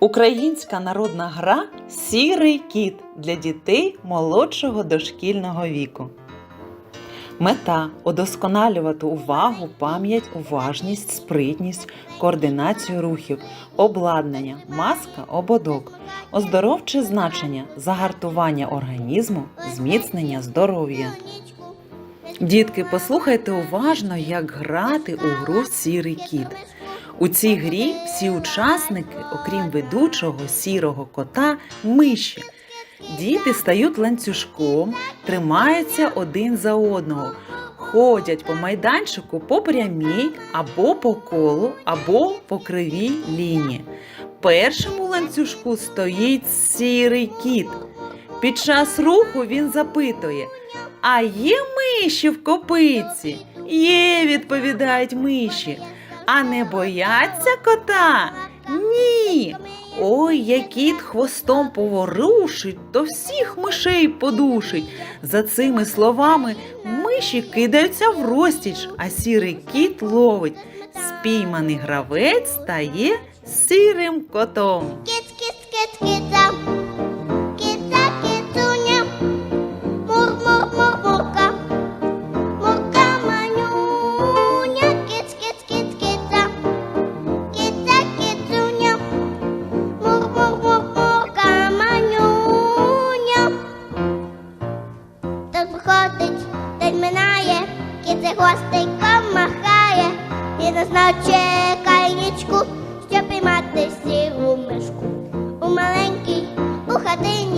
Українська народна гра Сірий кіт для дітей молодшого дошкільного віку. Мета удосконалювати увагу, пам'ять, уважність, спритність, координацію рухів, обладнання, маска, ободок, оздоровче значення, загартування організму, зміцнення здоров'я. Дітки, послухайте уважно, як грати у гру Сірий кіт. У цій грі всі учасники, окрім ведучого сірого кота, миші. Діти стають ланцюжком, тримаються один за одного, ходять по майданчику по прямій або по колу, або по кривій лінії. Першим у ланцюжку стоїть сірий кіт. Під час руху він запитує: А є миші в копиці? Є, відповідають миші. А не бояться кота? Ні. Ой, як кіт хвостом поворушить, то всіх мишей подушить. За цими словами миші кидаються в розтіч, а сірий кіт ловить. Спійманий гравець стає сірим котом. птиці хвостиком махає і назнав чекальничку, щоб піймати сіву мишку у маленькій у хатині.